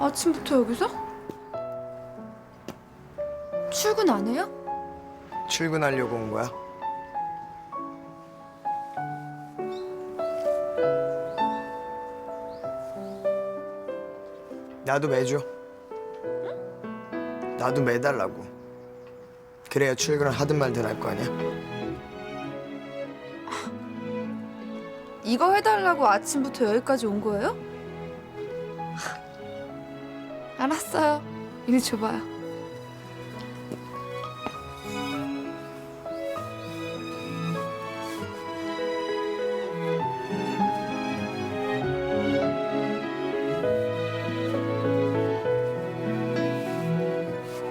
아침부터 여기서? 출근 안 해요? 출근하려고 온 거야? 나도 매줘. 나도 매달라고. 그래야 출근을 하든 말든 할 거 아니야? 이거 해달라고 아침부터 여기까지 온 거예요? 알았어요. 이리 줘봐요.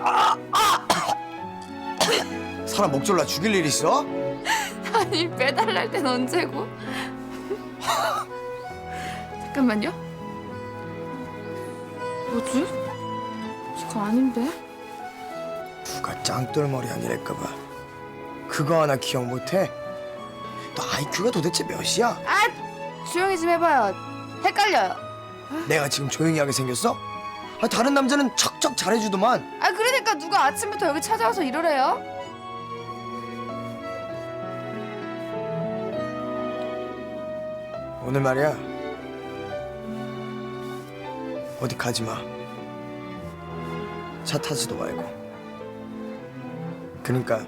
사람 목 졸라 죽일 일 있어? 아니 매달날 땐 언제고? 잠깐만요. 뭐지? 이거 아닌데? 누가 짱돌머리 아니랄까봐. 그거 하나 기억 못해? 너 IQ가 도대체 몇이야? 아 조용히 좀 해봐요. 헷갈려요. 내가 지금 조용히 하게 생겼어? 아, 다른 남자는 척척 잘해주더만. 아 그러니까 누가 아침부터 여기 찾아와서 이러래요? 오늘 말이야. 어디 가지 마. 차 타지도 말고. 그러니까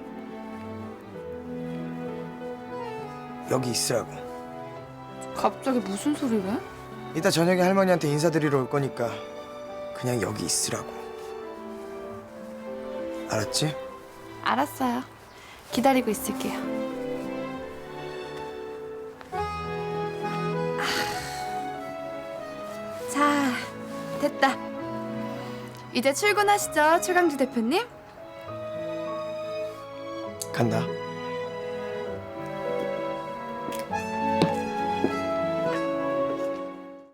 여기 있으라고. 갑자기 무슨 소리래? 이따 저녁에 할머니한테 인사드리러 올 거니까 그냥 여기 있으라고. 알았지? 알았어요. 기다리고 있을게요. 됐다. 이제 출근하시죠, 최강주 대표님. 간다.